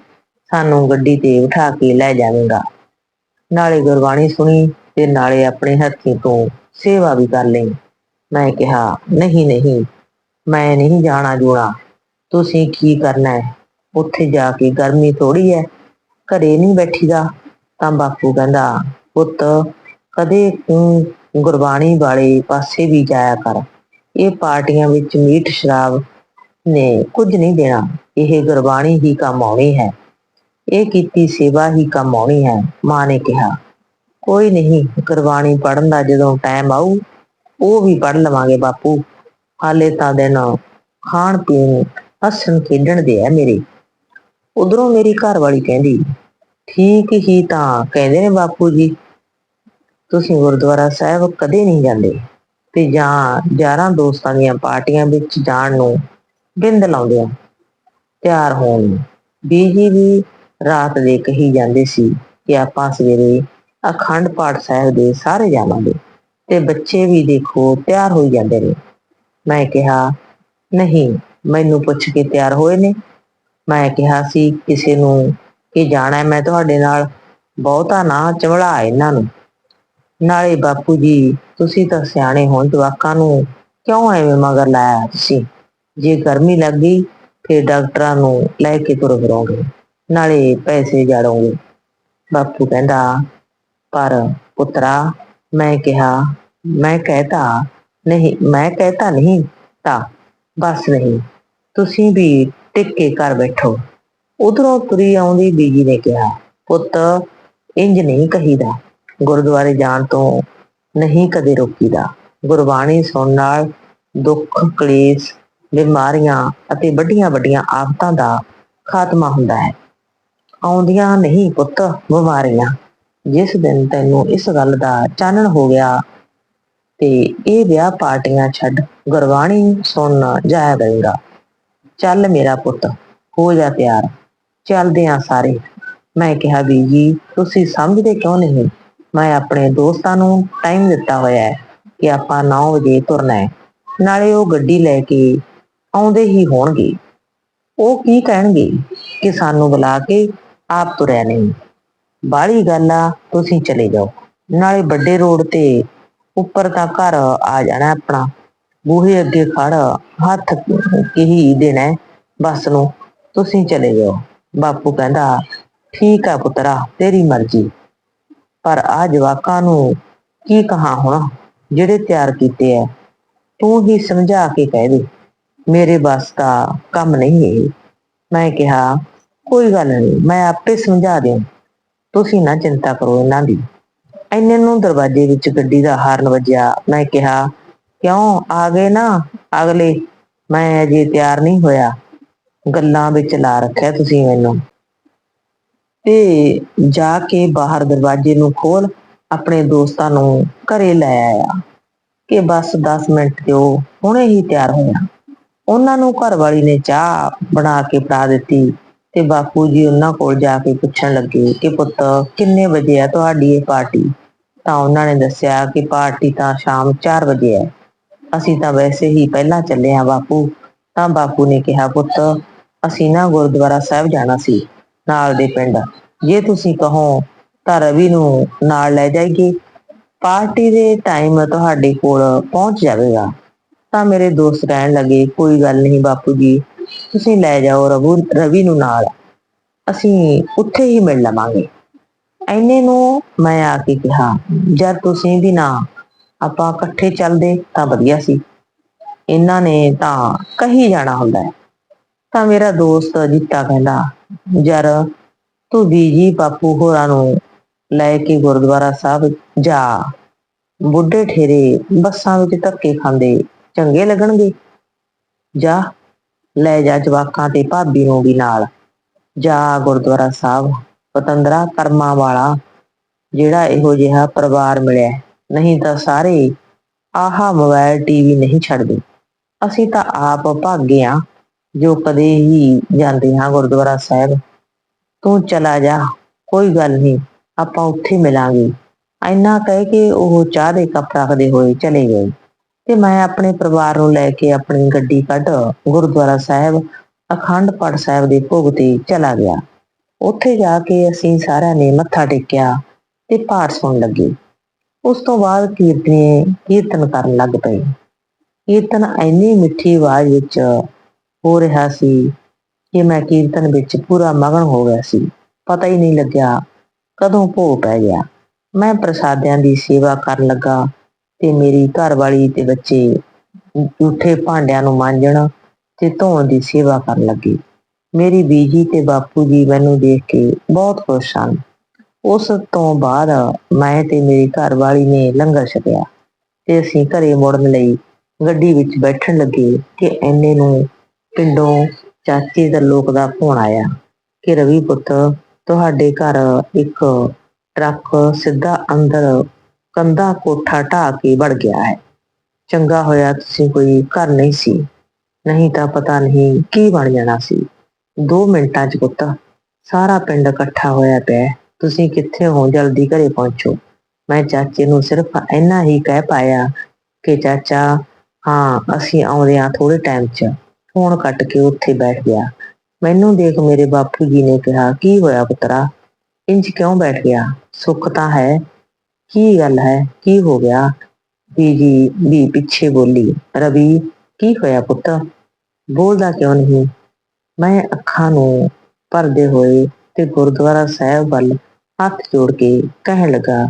ਸਾਨੂੰ ਗੱਡੀ ਤੇ ਉਠਾ ਕੇ ਲੈ ਜਾਵੇਂਗਾ। ਨਾਲੇ ਗੁਰਬਾਣੀ ਸੁਣੀ ਤੇ ਨਾਲੇ ਆਪਣੇ ਹੱਥੀਂ ਤੋਂ ਸੇਵਾ ਵੀ ਕਰ ਲਈ। ਮੈਂ ਕਿਹਾ, ਨਹੀਂ ਨਹੀਂ, ਮੈਂ ਨਹੀਂ ਜਾਣਾ ਜੂਣਾ। ਤੁਸੀਂ ਕੀ ਕਰਨਾ ਹੈ? ਉੱਥੇ ਜਾ ਕੇ ਗਰਮੀ ਥੋੜੀ ਹੈ। ਘਰੇ ਨਹੀਂ ਬੈਠੀਦਾ। ਤਾਂ ਬਾਪੂ ਕਹਿੰਦਾ, ਪੁੱਤ, ਕਦੇ ਗੁਰਬਾਣੀ ਵਾਲੇ ਪਾਸੇ ਵੀ ਜਾਇਆ ਕਰ। ਇਹ ਪਾਰਟੀਆਂ ਵਿੱਚ ਮੀਟ ਸ਼ਰਾਬ ਨੇ ਕੁਝ ਨਹੀਂ ਦੇਣਾ। ਇਹ ਗੁਰਬਾਣੀ ਹੀ ਕੰਮ ਆਉਣੀ ਹੈ। ਇਹ ਕੀਤੀ ਸੇਵਾ ਹੀ ਕੰਮ ਆਉਣੀ ਹੈ, ਮਾਂ ਨੇ ਕਿਹਾ। ਕੋਈ ਨਹੀਂ, ਗੁਰਬਾਣੀ ਪੜਨ ਦਾ ਜਦੋਂ ਟਾਈਮ ਆਊ, ਉਹ ਵੀ ਪੜ ਲਵਾਂਗੇ ਬਾਪੂ। ਹਾਲੇ ਤਾਂ ਦਿਨ ਖਾਣ ਪੀਣ, ਹੱਸਣ ਖੇਡਣ ਦੇ ਆ ਮੇਰੇ। ਉਧਰੋਂ ਮੇਰੀ ਘਰ ਵਾਲੀ ਕਹਿੰਦੀ, ਠੀਕ ਹੀ ਤਾਂ ਕਹਿੰਦੇ ਨੇ ਬਾਪੂ ਜੀ। ਤੁਸੀਂ ਗੁਰਦੁਆਰਾ ਸਾਹਿਬ ਕਦੇ ਨਹੀਂ ਜਾਂਦੇ ਤੇ ਜਾਂ ਯਾਰਾਂ ਦੋਸਤਾਂ ਦੀਆਂ ਪਾਰਟੀਆਂ ਵਿੱਚ ਜਾਣ ਨੂੰ ਬਿੰਦ ਲਾਉਂਦੇ ਹੋ, ਤਿਆਰ ਹੋਣ ਨੂੰ। ਬੀਜੀ ਵੀ ਰਾਤ ਦੇ ਕਹੀ ਜਾਂਦੇ ਸੀ ਕਿ ਆਪਾਂ ਸਵੇਰੇ ਅਖੰਡ ਪਾਠ ਸਾਹਿਬ ਦੇ ਸਾਰੇ ਜਾਵਾਂਗੇ ਤੇ ਬੱਚੇ ਵੀ ਦੇਖੋ ਤਿਆਰ ਹੋਈ ਜਾਂਦੇ ਨੇ। ਮੈਂ ਕਿਹਾ, ਨਹੀਂ, ਮੈਨੂੰ ਪੁੱਛ ਕੇ ਤਿਆਰ ਹੋਏ ਨੇ। ਮੈਂ ਕਿਹਾ ਸੀ, ਕਿਸੇ ਨੂੰ ਕਿ ਜਾਣਾ ਮੈਂ ਤੁਹਾਡੇ ਨਾਲ ਬਹੁਤਾ ਨਾ ਚਵੜਾ ਇਹਨਾਂ ਨੂੰ। ਨਾਲੇ ਬਾਪੂ ਜੀ, ਤੁਸੀਂ ਤਾਂ ਸਿਆਣੇ ਹੋ ਜਵਾਕਾਂ ਨੂੰ ਕਿਉਂ ਐਵੇਂ ਮਗਰ ਲਾਇਆ ਤੁਸੀਂ? ਜੇ ਗਰਮੀ ਲੱਗ ਗਈ, ਫਿਰ ਡਾਕਟਰਾਂ ਨੂੰ ਲੈ ਕੇ ਤੁਰ ਫਿਰੋਗੇ, ਨਾਲੇ ਪੈਸੇ ਜਾੜੋਗੇ। ਬਾਪੂ ਕਹਿੰਦਾ, ਪਰ ਪੁੱਤਰਾ, ਮੈਂ ਕਿਹਾ, ਮੈਂ ਕਹਿਤਾ ਨਹੀਂ, ਮੈਂ ਕਹਿਤਾ ਨਹੀਂ ਤਾਂ ਬਸ ਨਹੀਂ, ਤੁਸੀਂ ਵੀ ਟਿਕ ਕੇ ਘਰ ਬੈਠੋ। ਉਧਰੋਂ ਤੁਰੀ ਆਉਂਦੀ ਬੀਜੀ ਨੇ ਕਿਹਾ, ਪੁੱਤ ਇੰਜ ਨਹੀਂ ਕਹੀਦਾ। ਗੁਰਦੁਆਰੇ ਜਾਣ ਤੋਂ ਨਹੀਂ ਕਦੇ ਰੋਕੀਦਾ। ਗੁਰਬਾਣੀ ਸੁਣਨ ਨਾਲ ਦੁੱਖ, ਕਲੇਸ਼, ਬਿਮਾਰੀਆਂ ਅਤੇ ਵੱਡੀਆਂ ਵੱਡੀਆਂ ਆਫਤਾਂ ਦਾ ਖਾਤਮਾ ਹੁੰਦਾ ਹੈ। ਆਉਂਦੀਆਂ ਨਹੀਂ ਪੁੱਤ ਬਿਮਾਰੀਆਂ। ਜਿਸ ਦਿਨ ਤੈਨੂੰ ਇਸ ਗੱਲ ਦਾ ਚਾਨਣ ਹੋ ਗਿਆ ਤੇ ਇਹ ਵਿਆਹ ਪਾਰਟੀਆਂ ਛੱਡ ਗੁਰਬਾਣੀ ਸੁਣਨ ਜਾਇਆ ਕਰੇਗਾ। ਚੱਲ ਮੇਰਾ ਪੁੱਤ, ਹੋ ਜਾ ਤਿਆਰ। ਚੱਲਦੇ ਆ ਸਾਰੇ। ਮੈਂ ਕਿਹਾ ਵੀ ਜੀ ਤੁਸੀਂ ਸਮਝਦੇ ਕਿਉਂ ਨਹੀਂ? ਮੈਂ ਆਪਣੇ ਦੋਸਤਾਂ ਨੂੰ ਟਾਈਮ ਦਿੱਤਾ ਹੋਇਆ ਹੈ ਕਿ ਆਪਾਂ 9 ਵਜੇ ਤੁਰਨਾ ਹੈ। ਨਾਲੇ ਉਹ ਗੱਡੀ ਲੈ ਕੇ ਆਉਂਦੇ ਹੀ ਹੋਣਗੇ। ਉਹ ਕੀ ਕਹਿਣਗੇ ਕਿ ਸਾਨੂੰ ਬੁਲਾ ਕੇ ਆਪ ਤੁਰਿਆ ਨਹੀਂ। ਬਾਹਲੀ ਗੱਲ ਆ, ਤੁਸੀਂ ਚਲੇ ਜਾਓ। ਨਾਲੇ ਵੱਡੇ ਰੋਡ ਤੇ ਉੱਪਰ ਤਾਂ ਘਰ ਆ ਜਾਣਾ ਆਪਣਾ। ਬੂਹੇ ਅੱਗੇ ਖੜ, ਹੱਥ ਕਹੀ ਦੇਣਾ ਹੈ ਬੱਸ ਨੂੰ। ਤੁਸੀਂ ਚਲੇ ਜਾਓ। ਬਾਪੂ ਕਹਿੰਦਾ, ਠੀਕ ਆ ਪੁੱਤਰਾ, ਤੇਰੀ ਮਰਜ਼ੀ। ਪਰ ਆ ਜਵਾਕਾਂ ਨੂੰ ਕੀ ਕਹਾ ਹੁਣ, ਜਿਹੜੇ ਤਿਆਰ ਕੀਤੇ ਐ? ਤੂੰ ਹੀ ਸਮਝਾ ਕੇ ਕਹਿ ਦੇ, ਮੇਰੇ ਬਸ ਦਾ ਕੰਮ ਨਹੀਂ ਇਹ। ਮੈਂ ਕਿਹਾ, ਕੋਈ ਗੱਲ ਨਹੀਂ, ਮੈਂ ਆਪੇ ਸਮਝਾ ਦਿਆਂ। ਤੁਸੀਂ ਨਾ ਚਿੰਤਾ ਕਰੋ ਇਹਨਾਂ ਦੀ। ਐਨੇ ਨੂੰ ਦਰਵਾਜ਼ੇ ਵਿੱਚ ਗੱਡੀ ਦਾ ਹਾਰਨ ਵੱਜਿਆ। ਮੈਂ ਕਿਹਾ, ਕਿਉਂ? ਆ ਗਏ ਨਾ, ਅਗਲੇ। ਮੈਂ ਅਜੇ ਤਿਆਰ ਨਹੀਂ ਹੋਇਆ। ਗੱਲਾਂ ਵਿੱਚ ਲਾ ਰੱਖਿਆ ਤੁਸੀਂ ਮੈਨੂੰ। ਤੇ ਜਾ ਕੇ ਬਾਹਰ ਦਰਵਾਜ਼ੇ ਨੂੰ ਖੋਲ ਆਪਣੇ ਦੋਸਤਾਂ ਨੂੰ ਘਰੇ ਲੈ ਆਇਆ ਕਿ ਬਸ 10 ਮਿੰਟ ਤੇ ਉਹ ਹੁਣੇ ਹੀ ਤਿਆਰ ਹੋਇਆ। ਉਹਨਾਂ ਨੂੰ ਘਰ ਵਾਲੀ ਨੇ ਚਾਹ ਬਣਾ ਕੇ ਫੜਾ ਦਿੱਤੀ ਤੇ ਬਾਪੂ ਜੀ ਉਹਨਾਂ ਕੋਲ ਜਾ ਕੇ ਪੁੱਛਣ ਲੱਗੇ ਕਿ ਪੁੱਤ ਕਿੰਨੇ ਵਜੇ ਆ ਤੁਹਾਡੀ ਇਹ ਪਾਰਟੀ? ਤਾਂ ਉਹਨਾਂ ਨੇ ਦੱਸਿਆ ਕਿ ਪਾਰਟੀ ਤਾਂ ਸ਼ਾਮ 4 ਵਜੇ ਹੈ। ਅਸੀਂ ਤਾਂ ਵੈਸੇ ਹੀ ਪਹਿਲਾਂ ਚੱਲੇ ਆ ਬਾਪੂ। ਤਾਂ ਬਾਪੂ ਨੇ ਕਿਹਾ, ਪੁੱਤ, ਅਸੀਂ ਨਾ ਗੁਰਦੁਆਰਾ ਸਾਹਿਬ ਜਾਣਾ ਸੀ। ਨਾਲ ਦੇ ਪਿੰਡ। ਜੇ ਤੁਸੀਂ ਕਹੋ ਤਾਂ ਰਵੀ ਨੂੰ ਨਾਲ ਲੈ ਜਾਈਏ ਪਾਰਟੀ ਦੇ ਟਾਈਮ ਤੁਹਾਡੇ ਕੋਲ ਪਹੁੰਚ ਜਾਵੇਗਾ। ਤਾਂ ਮੇਰੇ ਦੋਸਤ ਕਹਿਣ ਲੱਗੇ, ਕੋਈ ਗੱਲ ਨਹੀਂ ਬਾਪੂ ਜੀ, ਤੁਸੀਂ ਲੈ ਜਾਓ ਰਵੂ, ਰਵੀ ਨੂੰ ਨਾਲ। ਅਸੀਂ ਉੱਥੇ ਹੀ ਮਿਲ ਲਵਾਂਗੇ। ਐਨੇ ਨੂੰ ਮੈਂ ਆ ਕੇ ਕਿਹਾ, ਜਦ ਤੁਸੀਂ ਵੀ ਨਾ ਆਪਾਂ ਇਕੱਠੇ ਚੱਲਦੇ ਤਾਂ ਵਧੀਆ ਸੀ। ਇਹਨਾਂ ਨੇ ਤਾਂ ਕਹੀ ਜਾਣਾ ਹੁੰਦਾ ਹੈ। ਤਾਂ ਮੇਰਾ ਦੋਸਤ ਜੀਤਾ ਕਹਿੰਦਾ ਯਾਰ ਤੂੰ ਬੀਜੀ ਬਾਪੂ ਹੋਰਾਂ ਨੂੰ ਲੈ ਕੇ ਗੁਰਦੁਆਰਾ ਸਾਹਿਬ ਜਾ। ਬੁੱਢੇ ਠੇਰੇ ਬੱਸਾਂ ਵਿੱਚ ਧੱਕੇ ਖਾਂਦੇ ਚੰਗੇ ਲੱਗਣਗੇ। ਜਾ, ਲੈ ਜਾ ਜਵਾਕਾਂ ਤੇ ਭਾਬੀ ਨੂੰ ਵੀ ਨਾਲ। ਜਾ ਗੁਰਦੁਆਰਾ ਸਾਹਿਬ, ਪਤੰਦਰਾ ਕਰਮਾਂ ਵਾਲਾ, ਜਿਹੜਾ ਇਹੋ ਜਿਹਾ ਪਰਿਵਾਰ ਮਿਲਿਆ। ਨਹੀਂ ਤਾਂ ਸਾਰੇ ਆਹਾ ਮੋਬਾਈਲ ਟੀਵੀ ਨਹੀਂ ਛੱਡਦੇ। ਅਸੀਂ ਤਾਂ ਆਪ ਭਾਗੇ ਆ। ਜੋ ਕਦੇ ਹੀ ਜਾਂਦੇ ਹਾਂ ਗੁਰਦੁਆਰਾ ਸਾਹਿਬ, ਤੂੰ ਚਲਾ ਜਾ, ਕੋਈ ਗੱਲ ਨਹੀਂ, ਆਪਾਂ ਉੱਥੇ ਮਿਲਾਂਗੇ। ਇੰਨਾ ਕਹਿ ਕੇ ਉਹ ਚਾਹ ਦੇ ਕੱਪ ਰੱਖਦੇ ਹੋਏ ਚਲੇ ਗਏ ਤੇ ਮੈਂ ਆਪਣੇ ਪਰਿਵਾਰ ਨੂੰ ਲੈ ਕੇ ਆਪਣੀ ਗੱਡੀ ਕੱਢ ਗੁਰਦੁਆਰਾ ਸਾਹਿਬ, ਅਖੰਡ ਪਾਠ ਸਾਹਿਬ ਦੇ ਭੋਗ ਤੇ ਚਲਾ ਗਿਆ। ਉੱਥੇ ਜਾ ਕੇ ਅਸੀਂ ਸਾਰਿਆਂ ਨੇ ਮੱਥਾ ਟੇਕਿਆ ਤੇ ਪਾਠ ਸੁਣਨ ਲੱਗੇ। ਉਸ ਤੋਂ ਬਾਅਦ ਕੀਰਤਨੀ, ਕੀਰਤਨ ਕਰਨ ਲੱਗ ਪਏ। ਕੀਰਤਨ ਇੰਨੀ ਮਿੱਠੀ ਆਵਾਜ਼ ਵਿੱਚ ਹੋ ਰਿਹਾ ਸੀ ਕਿ ਮੈਂ ਕੀਰਤਨ ਵਿੱਚ ਪੂਰਾ ਮਗਨ ਹੋ ਗਿਆ ਸੀ। ਪਤਾ ਹੀ ਨਹੀਂ ਲੱਗਿਆ ਕਦੋਂ ਭੋਗ ਪੈ ਗਿਆ। ਮੈਂ ਪ੍ਰਸਾਦਿਆਂ ਦੀ ਸੇਵਾ ਕਰਨ ਲੱਗਾ ਤੇ ਮੇਰੀ ਘਰਵਾਲੀ ਤੇ ਬੱਚੇ ਝੂਠੇ ਭਾਂਡਿਆਂ ਨੂੰ ਮਾਂਜਣ ਤੇ ਧੋਣ ਦੀ ਸੇਵਾ ਕਰਨ ਲੱਗੇ। ਮੇਰੀ ਬੀਜੀ ਤੇ ਬਾਪੂ ਜੀ ਮੈਨੂੰ ਦੇਖ ਕੇ ਬਹੁਤ ਖੁਸ਼ ਸਨ। ਉਸ ਤੋਂ ਬਾਅਦ ਮੈਂ ਤੇ ਮੇਰੀ ਘਰਵਾਲੀ ਨੇ ਲੰਗਰ ਛਕਿਆ ਤੇ ਅਸੀਂ ਘਰੇ ਮੁੜਨ ਲਈ ਗੱਡੀ ਵਿੱਚ ਬੈਠਣ ਲੱਗੇ ਕਿ ਐਨੇ ਨੂੰ ਪਿੰਡੋਂ ਚਾਚੇ ਦਾ ਲੋਕ ਦਾ ਫੋਨ ਆਇਆ ਕਿ ਰਵੀ ਪੁੱਤ, ਤੁਹਾਡੇ ਘਰ ਇੱਕ ਟਰੱਕ ਸਿੱਧਾ ਅੰਦਰ ਕੰਧਾ ਕੋਠਾ ਢਾਹ ਕੇ ਵੜ ਗਿਆ ਹੈ। ਚੰਗਾ ਹੋਇਆ ਤੁਸੀਂ ਕੋਈ ਘਰ ਨਹੀਂ ਸੀ, ਨਹੀਂ ਤਾਂ ਪਤਾ ਨਹੀਂ ਕੀ ਬਣ ਜਾਣਾ ਸੀ। 2 ਮਿੰਟਾਂ 'ਚ ਪੁੱਤ, ਸਾਰਾ ਪਿੰਡ ਇਕੱਠਾ ਹੋਇਆ ਪਿਆ ਤੁਸੀਂ ਕਿੱਥੇ ਹੋ? ਜਲਦੀ ਘਰੇ ਪਹੁੰਚੋ। ਮੈਂ ਚਾਚੇ ਨੂੰ ਸਿਰਫ ਇੰਨਾ ਹੀ ਕਹਿ ਪਾਇਆ ਕਿ ਚਾਚਾ, ਹਾਂ, ਅਸੀਂ ਆਉਂਦੇ ਹਾਂ ਥੋੜੇ ਟਾਈਮ 'ਚ। ਫੋਨ ਕੱਟ ਕੇ ਉੱਥੇ ਬੈਠ ਗਿਆ। ਮੈਨੂੰ ਦੇਖ ਮੇਰੇ ਬਾਪੂ ਜੀ ਨੇ ਕਿਹਾ, ਕੀ ਹੋਇਆ ਪੁੱਤਰਾ? ਇੰਜ ਕਿਉਂ ਬੈਠ ਗਿਆ? ਸੁੱਖ ਤਾਂ ਹੈ। ਕੀ ਗੱਲ ਹੈ? ਕੀ ਹੋ ਗਿਆ? ਬੀਜੀ ਵੀ ਪਿੱਛੇ ਬੋਲੀ, ਰਵੀ, ਕੀ ਹੋਇਆ ਪੁੱਤ? ਬੋਲਦਾ ਕਿਉਂ ਨਹੀਂ? ਮੈਂ ਅੱਖਾਂ ਨੂੰ ਭਰਦੇ ਹੋਏ ਤੇ ਗੁਰਦੁਆਰਾ ਸਾਹਿਬ ਵੱਲ ਹੱਥ ਜੋੜ ਕੇ ਕਹਿਣ ਲੱਗਾ,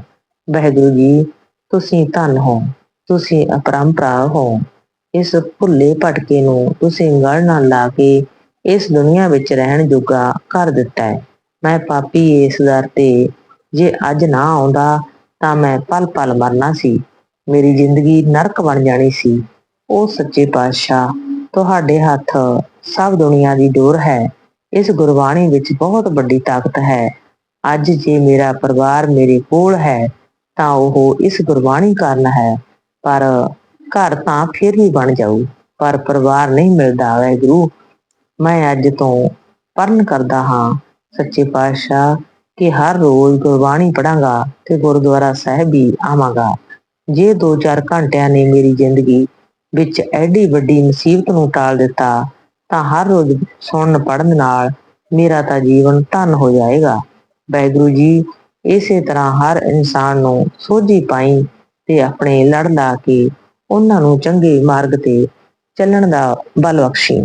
ਵਾਹਿਗੁਰੂ ਜੀ, ਤੁਸੀਂ ਧੰਨ ਹੋ। ਤੁਸੀਂ ਅਪਰੰਪਰਾ ਹੋ। ਇਸ ਭੁੱਲੇ ਭਟਕੇ ਨੂੰ ਤੁਸੀਂ ਗਲ ਨਾਲ ਲਾ ਕੇ ਇਸ ਦੁਨੀਆ ਵਿੱਚ ਰਹਿਣ ਜੋਗਾ ਕਰ ਦਿੱਤਾ ਹੈ। ਮੈਂ ਪਾਪੀ ਇਸ ਦਰ ਤੇ ਜੇ ਅੱਜ ਨਾ ਆਉਂਦਾ ਤਾਂ ਮੈਂ ਪਲ ਪਲ ਮਰਨਾ ਸੀ। ਮੇਰੀ ਜ਼ਿੰਦਗੀ ਨਰਕ ਬਣ ਜਾਣੀ ਸੀ। ਉਹ ਸੱਚੇ ਪਾਤਸ਼ਾਹ, ਤੁਹਾਡੇ ਹੱਥ ਸਭ ਦੁਨੀਆ ਦੀ ਡੋਰ ਹੈ। ਇਸ ਗੁਰਬਾਣੀ ਵਿੱਚ ਬਹੁਤ ਵੱਡੀ ਤਾਕਤ ਹੈ। ਅੱਜ ਜੇ ਮੇਰਾ ਪਰਿਵਾਰ ਮੇਰੇ ਕੋਲ ਹੈ, ਤਾਂ ਉਹ ਇਸ ਗੁਰਬਾਣੀ ਕਾਰਨ ਹੈ। ਪਰ ਘਰ ਤਾਂ ਫਿਰ ਵੀ ਬਣ ਜਾਊ, ਪਰ ਪਰਿਵਾਰ ਨਹੀਂ ਮਿਲਦਾ ਵਾਹਿਗੁਰੂ ਮੈਂ ਅੱਜ ਤੋਂ ਪਰਨ ਕਰਦਾ ਹਾਂ। ਸੱਚੇ ਪਾਤਸ਼ਾਹ ਕਿ ਹਰ ਰੋਜ਼ ਗੁਰਬਾਣੀ ਪੜਾਂਗਾ ਤੇ ਗੁਰਦੁਆਰਾ ਸਾਹਿਬ ਵੀ ਆਵਾਂਗਾ। ਜੇ 2-4 ਘੰਟਿਆਂ ਨੇ ਮੇਰੀ ਜ਼ਿੰਦਗੀ ਵਿੱਚ ਐਡੀ ਵੱਡੀ ਮੁਸੀਬਤ ਨੂੰ ਟਾਲ ਦਿੱਤਾ, ਤਾਂ ਹਰ ਰੋਜ਼ ਸੁਣਨ ਪੜਨ ਨਾਲ ਮੇਰਾ ਤਾਂ ਜੀਵਨ ਧਨ ਹੋ ਜਾਏਗਾ। ਵਾਹਿਗੁਰੂ ਜੀ, ਇਸੇ ਤਰ੍ਹਾਂ ਹਰ ਇਨਸਾਨ ਨੂੰ ਸੋਝੀ ਪਾਈ ਤੇ ਆਪਣੇ ਲੜ ਲਾ ਕੇ ਉਹਨਾਂ ਨੂੰ ਚੰਗੇ ਮਾਰਗ ਤੇ ਚੱਲਣ ਦਾ ਬਲ ਬਖਸ਼ੀ।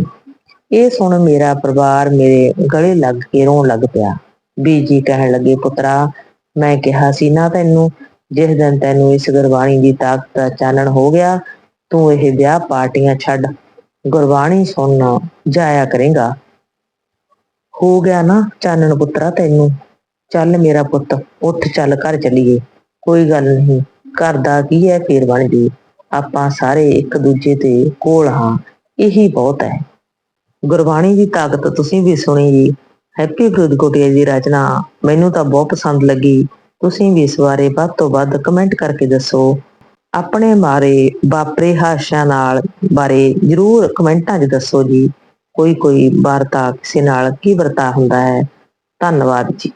ਇਹ ਸੁਣ ਮੇਰਾ ਪਰਿਵਾਰ ਮੇਰੇ ਗਲੇ ਲੱਗ ਕੇ ਰੋਣ ਲੱਗ ਪਿਆ। ਬੀਜੀ ਕਹਿਣ ਲੱਗੇ, ਪੁੱਤਰਾ, ਮੈਂ ਕਿਹਾ ਸੀ ਨਾ ਤੈਨੂੰ, ਜਿਸ ਦਿਨ ਤੈਨੂੰ ਇਸ ਗੁਰਬਾਣੀ ਦੀ ਤਾਕਤ ਦਾ ਚਾਨਣ ਹੋ ਗਿਆ, ਤੂੰ ਇਹ ਵਿਆਹ ਪਾਰਟੀਆਂ ਛੱਡ। ਗੁਰਬਾਣੀ ਸੁਣਨ ਜਾਇਆ ਕਰੇਗਾ। ਹੋ ਗਿਆ ਨਾ ਚਾਨਣ ਪੁੱਤਰਾ ਤੈਨੂੰ। ਚੱਲ ਮੇਰਾ ਪੁੱਤ, ਉੱਠ ਚੱਲ ਘਰ ਚੱਲੀਏ। ਕੋਈ ਗੱਲ ਨਹੀਂ, ਘਰ ਦਾ ਕੀ ਹੈ ਫੇਰ ਬਣ ਜੂ ਆਪਾਂ ਸਾਰੇ ਇੱਕ ਦੂਜੇ ਦੇ ਕੋਲ ਹਾਂ, ਇਹੀ ਬਹੁਤ ਹੈ। ਗੁਰਬਾਣੀ ਦੀ ਤਾਕਤ ਤੁਸੀਂ ਵੀ ਸੁਣੀ ਜੀ। ਹੈਪੀ ਫਰੀਦਕੋਟੀਆ ਦੀ ਰਚਨਾ ਮੈਨੂੰ ਤਾਂ ਬਹੁਤ ਪਸੰਦ ਲੱਗੀ। ਤੁਸੀਂ ਵੀ ਇਸ ਬਾਰੇ ਵੱਧ ਤੋਂ ਵੱਧ ਕਮੈਂਟ ਕਰਕੇ ਦੱਸੋ। ਆਪਣੇ ਮਾਰੇ ਵਾਪਰੇ ਹਾਸ਼ਾਂ ਨਾਲ ਬਾਰੇ ਜਰੂਰ ਕਮੈਂਟਾਂ 'ਚ ਦੱਸੋ ਜੀ। ਕੋਈ ਕੋਈ ਵਾਰਤਾ ਕਿਸੇ ਨਾਲ ਕੀ ਵਰਤਾ ਹੁੰਦਾ ਹੈ। ਧੰਨਵਾਦ ਜੀ।